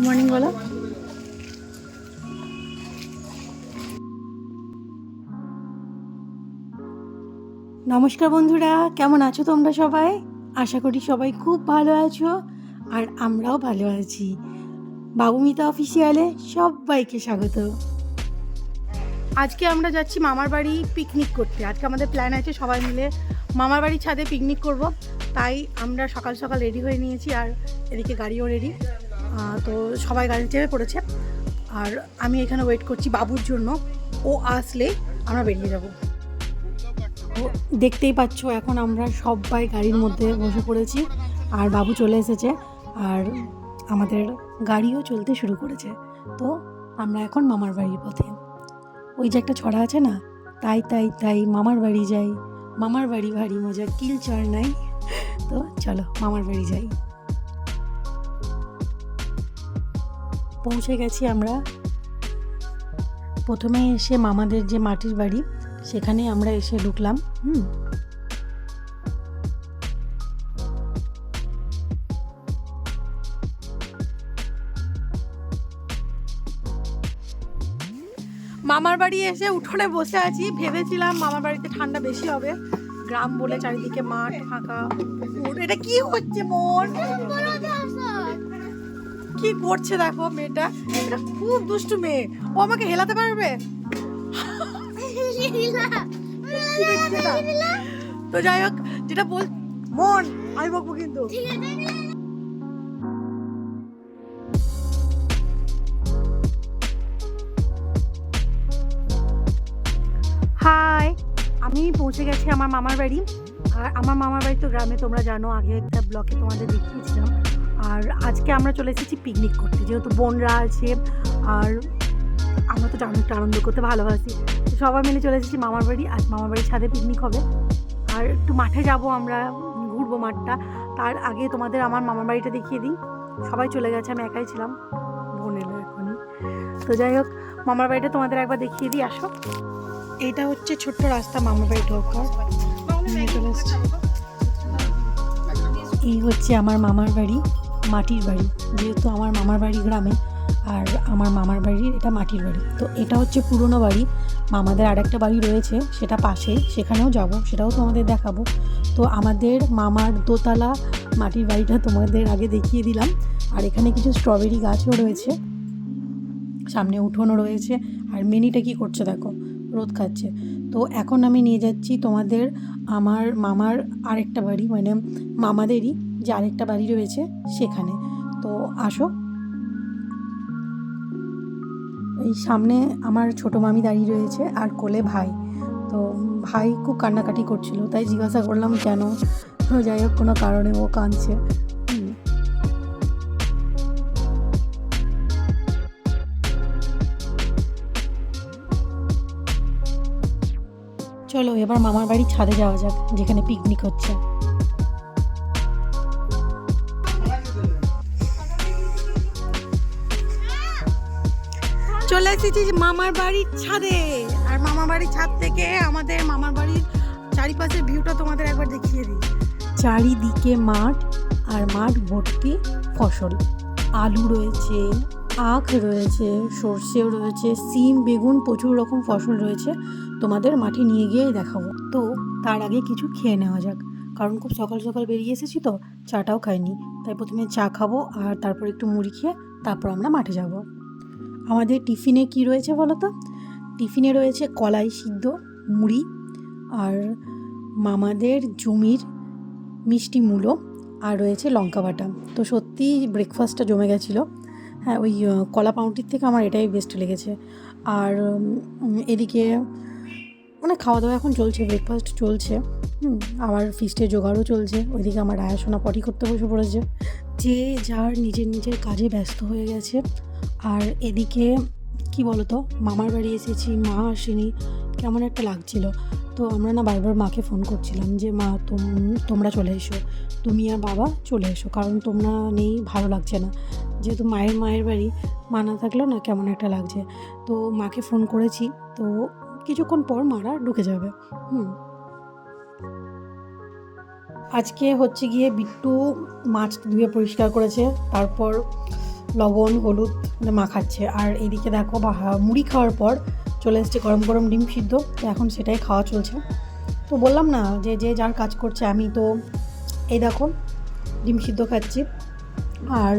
Good morning বলো নমস্কার বন্ধুরা কেমন আছো তোমরা সবাই? আশা করি সবাই খুব ভালো আছো আর আমরাও ভালো আছি। বাবুমিতা অফিসিয়ালে সবাইকে স্বাগত। আজকে আমরা যাচ্ছি মামার বাড়ি পিকনিক করতে। আজকে আমাদের প্ল্যান আছে সবাই মিলে মামার বাড়ির ছাদে পিকনিক করব। তাই আমরা সকাল সকাল রেডি হয়ে নিয়েছি আর এদিকে গাড়িও রেডি তো সবাই গাড়ি চেপে পড়েছে। আর আমি এখানে ওয়েট করছি বাবুর জন্য। ও আসলে আমরা বেরিয়ে যাব। দেখতেই পাচ্ছ, এখন আমরা সবাই গাড়ির মধ্যে বসে পড়েছি। আর বাবু চলে এসেছে। আর আমাদের গাড়িও চলতে শুরু করেছে। তো আমরা এখন মামার বাড়ির পথে। ওই যে একটা ছড়া আছে না? তাই তাই তাই মামার বাড়ি যাই। মামার বাড়ি ভারী মজা কিল চড় নাই তো চলো, মামার বাড়ি যাই। পৌঁছে গেছি আমরা। প্রথমে এসে মামাদের যে মাটির বাড়ি, সেখানে আমরা এসে ঢুকলাম, হুম। মামার বাড়ি এসে উঠোনে বসে আছি। ভেবেছিলাম মামার বাড়িতে ঠান্ডা বেশি হবে। গ্রাম বলে চারিদিকে মাঠ ফাঁকা। এটা কি হচ্ছে মন? কি করছে দেখো মেয়েটা? এটা খুব দুষ্টু মেয়ে। ও আমাকে হেলাতে পারবে? তো যাই হোক, যেটা বল মন, আমি বকবো কিন্তু। হাই আমি পৌঁছে গেছি আমার মামার বাড়ি। আর আমার মামার বাড়ি তো গ্রামে, তোমরা জানো, আগে একটা ব্লকে তোমাদের দেখিয়েছিলাম। আর আজকে আমরা চলে এসেছি পিকনিক করতে, যেহেতু বোনরা আছে, আর আমরা তো একটু আনন্দ করতে ভালোবাসি। সবাই মিলে চলে এসেছি মামার বাড়ি, আজ মামার বাড়ির ছাদে পিকনিক হবে। আর একটু মাঠে যাব আমরা, ঘুরবো মাঠটা। তার আগে তোমাদের আমার মামার বাড়িটা দেখিয়ে দিই। সবাই চলে গেছে, আমি একাই ছিলাম, বোন এলো এখনই। তো যাই হোক, মামার বাড়িটা তোমাদের একবার দেখিয়ে দিই, আসো। এইটা হচ্ছে ছোট্ট রাস্তা মামার বাড়ি ঢোকার। এই হচ্ছে আমার মামার বাড়ি, মাটির বাড়ি, যেহেতু আমার মামার বাড়ি গ্রামে আর আমার মামার বাড়ির এটা মাটির বাড়ি। তো এটা হচ্ছে পুরনো বাড়ি, মামাদের আরেকটা বাড়ি রয়েছে, সেটা পাশে, সেখানেও যাব, সেটাও তোমাদের দেখাবো। তো আমাদের মামার দোতলা মাটির বাড়িটা তোমাদের আগে দেখিয়ে দিলাম। আর এখানে কিছু স্ট্রবেরি গাছও রয়েছে, সামনে উঠোনও রয়েছে। আর মিনিটা কি করছে দেখো রোদ খাচ্ছে। তো এখন আমি নিয়ে যাচ্ছি তোমাদের আমার মামার আরেকটা বাড়ি মানে মামাদেরই যে আরেকটা বাড়ি রয়েছে সেখানে। তো আসো। এই সামনে আমার ছোটো মামি দাঁড়িয়ে রয়েছে আর কোলে ভাই। তো ভাই খুব কান্নাকাটি করছিল, তাই জিজ্ঞাসা করলাম কেন? যাই হোক, কোনো কারণে ও কাঁদছে। চলো এবার মামার বাড়ির ছাদে যাওয়া যাক যেখানে পিকনিক হচ্ছে। চলে এসেছি মামার বাড়ির ছাদে। আর মামার বাড়ির ছাদ থেকে আমাদের মামার বাড়ির চারিপাশের ভিউটা তোমাদের একবার দেখিয়ে দিই। চারিদিকে মাঠ আর মাঠ ভর্তি ফসল। আলু রয়েছে আখ রয়েছে সর্ষেও রয়েছে সিম বেগুন প্রচুর রকম ফসল রয়েছে। তোমাদের মাঠে নিয়ে গিয়েই দেখাবো। তো তার আগে কিছু খেয়ে নেওয়া যাক। কারণ খুব সকাল সকাল বেরিয়ে এসেছি তো, চাটাও খাইনি। তাই প্রথমে চা খাব আর তারপর একটু মুড়ি খেয়ে তারপর আমরা মাঠে যাব। আমাদের টিফিনে কি রয়েছে বলো তো টিফিনে রয়েছে কলাই সিদ্ধ, মুড়ি আর মামাদের জমির মিষ্টি মূলো আর রয়েছে লঙ্কা বাটা। তো সত্যি ব্রেকফাস্টটা জমে গেছিল। হ্যাঁ ওই কলা পাউরুটির থেকে আমার এটাই বেস্ট লেগেছে। আর এদিকে মানে খাওয়া দাওয়া এখন চলছে ব্রেকফাস্ট চলছে, হুম, আবার ফিস্টের জোগাড়ও চলছে। ওইদিকে আমার আয়াসোনা পটি করতে বসে পড়েছে। যে যার নিজের নিজের কাজে ব্যস্ত হয়ে গেছে। আর এদিকে কি বলতো, মামার বাড়ি এসেছি, মা আসেনি, কেমন একটা লাগছিল। তো আমরা না বারবার মাকে ফোন করছিলাম যে, মা, তোম- তোমরা চলে এসো। তুমি আর বাবা চলে এসো, কারণ তোমরা নেই, ভালো লাগছে না। যেহেতু মায়ের মায়ের বাড়ি মা না থাকলেও না কেমন একটা লাগছে। তো মাকে ফোন করেছি, তো কিছুক্ষণ পর মারা ঢুকে যাবে। হুম। আজকে হচ্ছে গিয়ে বিট্টু মাছ ধুয়ে পরিষ্কার করেছে, তারপর লবণ, হলুদ মানে মাখাচ্ছে আর এদিকে দেখো মুড়ি খাওয়ার পর চলে এসছে গরম গরম ডিম সিদ্ধ, তো এখন সেটাই খাওয়া চলছে। তো বললাম না, যে যে যার কাজ করছে, আমি তো এই দেখো, ডিম সিদ্ধ খাচ্ছি। আর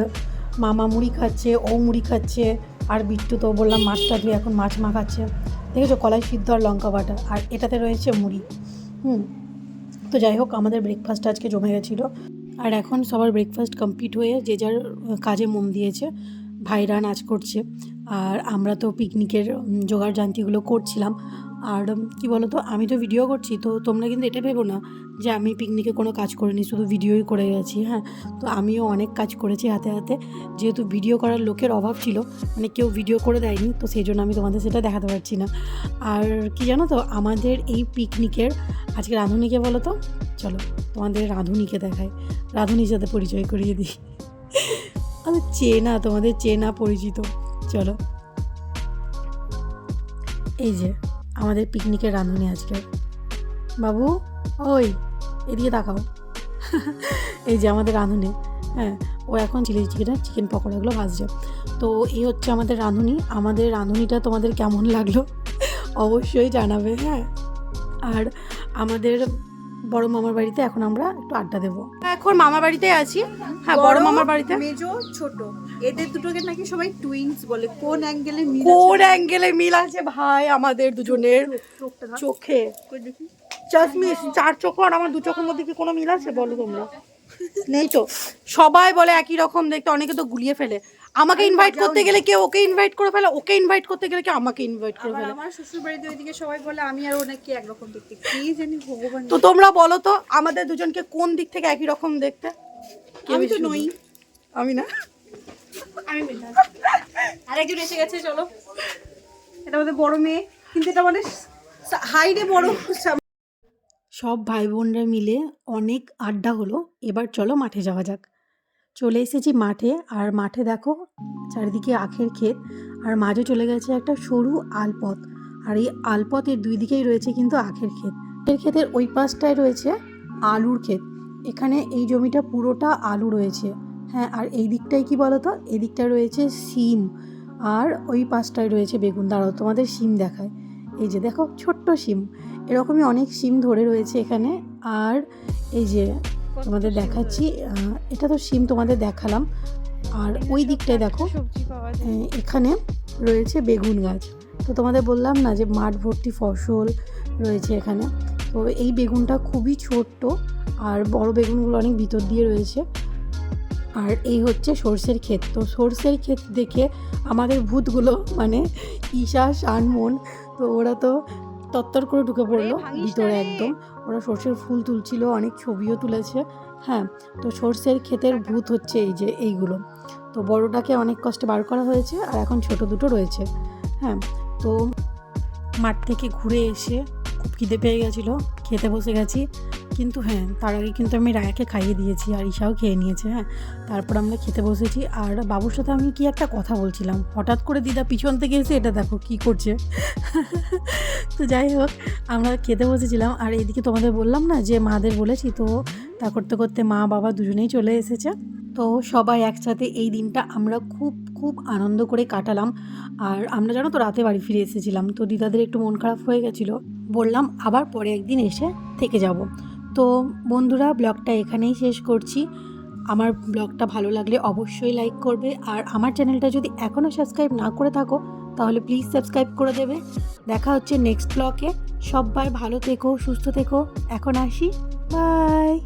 মামা মুড়ি খাচ্ছে, ও মুড়ি খাচ্ছে, আর বিট্টু তো বললাম মাছটা ধুয়ে এখন মাছ মাখাচ্ছে দেখেছ, কলাই সিদ্ধ আর লঙ্কা বাটা, আর এটাতে রয়েছে মুড়ি। হুম, তো যাই হোক, আমাদের ব্রেকফাস্ট আজকে জমে গেছিল। আর এখন সবার ব্রেকফাস্ট কমপ্লিট হয়ে যে যার কাজে মন দিয়েছে ভাইরা নাচ করছে। আর আমরা তো পিকনিকের জোগাড় জান্তিগুলো করছিলাম। আর কি বলো তো আমি তো ভিডিও করছি, তো তোমরা কিন্তু এটা ভেবো না যে আমি পিকনিকে কোনো কাজ করিনি, শুধু ভিডিওই করে গেছি হ্যাঁ? তো আমিও অনেক কাজ করেছি হাতে হাতে, যেহেতু ভিডিও করার লোকের অভাব ছিল মানে কেউ ভিডিও করে দেয়নি, তো সেই জন্য আমি তোমাদের সেটা দেখাতে পারছি না। আর কি জানো তো, আমাদের এই পিকনিকের আজকে রাঁধুনিকে বলো তো, চলো, তোমাদের রাঁধুনিকে দেখায় রাঁধুনির সাথে পরিচয় করিয়ে দিই। আমি চেনা, তোমাদের চেনা পরিচিত, চলো। এই যে আমাদের পিকনিকের রাঁধুনি আজকে। বাবু, ওই, এদিকে তাকাও। এই যে আমাদের রাঁধুনি হ্যাঁ ও এখন চিলি চিকেনের চিকেন পকোড়াগুলো ভাজছে। তো এই হচ্ছে আমাদের রাঁধুনি। আমাদের রাঁধুনিটা তোমাদের কেমন লাগল? অবশ্যই জানাবে হ্যাঁ। আর আমাদের বড় মামার বাড়িতে এখন আমরা একটু আড্ডা দেবো। এখন মামার বাড়িতে আছি। হ্যাঁ বড় মামার বাড়িতে। মেজো ছোট। এদের দুটোকে নাকি সবাই টুইনস বলে। কোন অ্যাঙ্গেলে মিল কোন অ্যাঙ্গেলে মিল আছে ভাই? আমাদের দুজনের চোখে চার চোখ আর আমার দু চোখের মধ্যে কি কোনো মিল আছে বলো তোমরা? নেই তো সবাই বলে একই রকম দেখতে অনেকে তো গুলিয়ে ফেলে। আমাকে ইনভাইট করতে গেলে কেউ ওকে ইনভাইট করে ফেলে ওকে ইনভাইট করতে গেলে কেউ আমাকে ইনভাইট করে ফেলে। আমার শ্বশুর বাড়িতে ওইদিকে সবাই বলে আমি আর ও নাকি একরকম দেখতে। কি জানি ভগবান তো তোমরা বলো তো আমাদের দুজনকে কোন দিক থেকে একই রকম দেখতে? আমি তো নই। আমি না? আমি আরেকজন এসে গেছে চলো। এটা আমাদের বড় মেয়ে কিন্তু এটা মানে হাইডে বড় সব ভাই বোনরা মিলে অনেক আড্ডা হলো। এবার চলো মাঠে যাওয়া যাক। চলে এসেছি মাঠে। আর মাঠে দেখো, চারিদিকে আখের ক্ষেত। আর মাঝে চলে গেছে একটা সরু আলপথ। আর এই আলপথের দুই দিকেই রয়েছে কিন্তু আখের ক্ষেত। আখের ক্ষেতের ওই পাশটায় রয়েছে আলুর ক্ষেত। এখানে এই জমিটা পুরোটা আলু রয়েছে। হ্যাঁ আর এই দিকটায় কি বলো তো এই দিকটায় রয়েছে সিম আর ওই পাশটায় রয়েছে বেগুন। দাঁড়াও, তোমাদের সিম দেখায়। এই যে দেখো ছোট্ট সিম এরকমই অনেক সিম ধরে রয়েছে এখানে। আর এই যে তোমাদের দেখাচ্ছি এটা তো সিম তোমাদের দেখালাম। আর ওই দিকটায় দেখো এখানে রয়েছে বেগুন গাছ। তো তোমাদের বললাম না যে মাঠ ভর্তি ফসল রয়েছে এখানে। তো এই বেগুনটা খুবই ছোট্ট আর বড় বেগুনগুলো অনেক ভিতর দিয়ে রয়েছে। আর এই হচ্ছে সর্ষের ক্ষেত। তো সর্ষের ক্ষেত দেখে আমাদের ভূতগুলো মানে ঈশা শানমন ওরা তো তত্তর করে ঢুকে পড়ল ভিতরে। একদম। ওরা সর্ষের ফুল তুলছিল অনেক ছবিও তুলেছে। হ্যাঁ তো সর্ষের ক্ষেতের ভূত হচ্ছে এই যে এইগুলো। তো বড়টাকে অনেক কষ্টে বার করা হয়েছে আর এখন ছোট দুটো রয়েছে। হ্যাঁ তো মাঠ থেকে ঘুরে এসে খুব খিদে পেয়ে গেছিল খেতে বসে গেছি। কিন্তু হ্যাঁ তার আগে কিন্তু আমি রায়াকে খাইয়ে দিয়েছি আর ঈশাও খেয়ে নিয়েছে হ্যাঁ। তারপর আমরা খেতে বসেছি আর বাবুর সাথে আমি কি একটা কথা বলছিলাম। হঠাৎ করে দিদা পিছন থেকে এসে এটা দেখো কি করছে। তো যাই হোক, আমরা খেতে বসেছিলাম আর এদিকে তোমাদের বললাম না যে মাদের বলেছি, তো তা করতে করতে মা বাবা দুজনেই চলে এসেছে। তো সবাই একসাথে এই দিনটা আমরা খুব খুব আনন্দ করে কাটালাম। আর আমরা জানো তো রাতে বাড়ি ফিরে এসেছিলাম, তো দিদাদের একটু মন খারাপ হয়ে গেছিল। বললাম আবার পরে একদিন এসে থেকে যাব। তো বন্ধুরা, ব্লগটা এখানেই শেষ করছি। আমার ব্লগটা ভালো লাগলে অবশ্যই লাইক করবে। আর আমার চ্যানেলটা যদি এখনও সাবস্ক্রাইব না করে থাকো, তাহলে প্লিজ সাবস্ক্রাইব করে দেবে। দেখা হচ্ছে নেক্সট ব্লগে সবাই ভালো থেকো, সুস্থ থেকো। এখন আসি। বাই